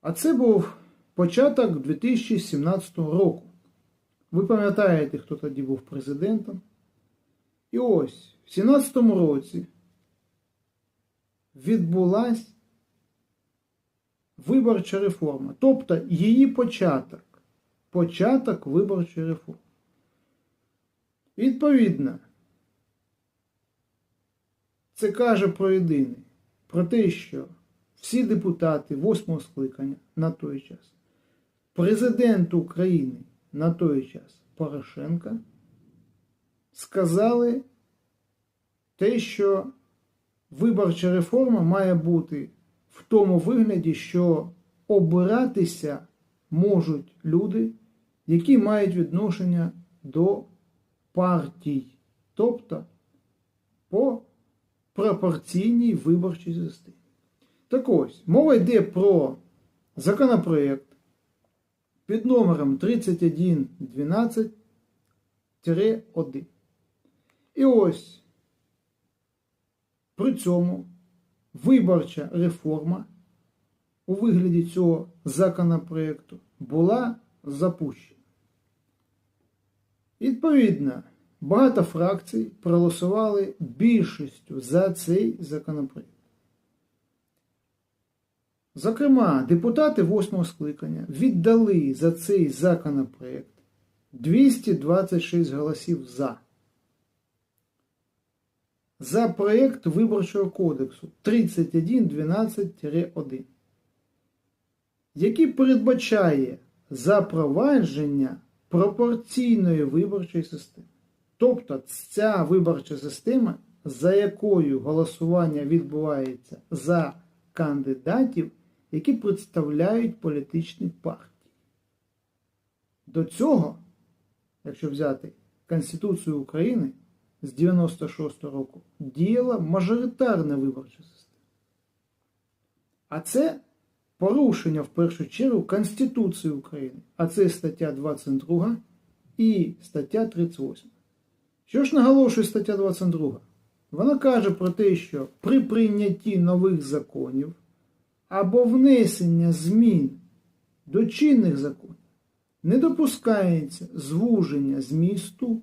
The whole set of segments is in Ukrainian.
А це був початок 2017 року. Ви пам'ятаєте, хто тоді був президентом? І ось в 2017 році відбулась виборча реформа, тобто її початок. Початок виборчої реформи. Відповідно, це каже про єдине, про те, що всі депутати восьмого скликання на той час, президент України на той час Порошенка сказали те, що виборча реформа має бути в тому вигляді, що обиратися можуть люди, які мають відношення до партій, тобто по пропорційній виборчій системі. Так ось, мова йде про законопроект під номером 3112-1. І ось при цьому виборча реформа у вигляді цього законопроекту була запущена. Відповідно, багато фракцій проголосували більшістю за цей законопроект. Зокрема, депутати восьмого скликання віддали за цей законопроект 226 голосів за. За проєкт Виборчого кодексу 3112-1, який передбачає запровадження пропорційної виборчої системи. Тобто ця виборча система, за якою голосування відбувається за кандидатів, які представляють політичні партії. До цього, якщо взяти Конституцію України з 96 року, діяла мажоритарна виборча система. А це порушення в першу чергу Конституції України, а це стаття 22 і стаття 38. Що ж наголошує стаття 22? Вона каже про те, що при прийнятті нових законів або внесення змін до чинних законів не допускається звуження змісту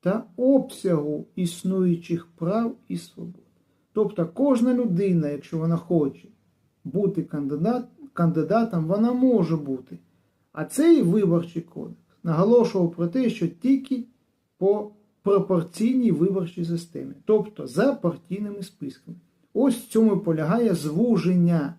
та обсягу існуючих прав і свобод. Тобто кожна людина, якщо вона хоче бути кандидат, кандидатом, вона може бути. А цей виборчий кодекс наголошував про те, що тільки по пропорційній виборчій системі, тобто за партійними списками. Ось в цьому полягає звуження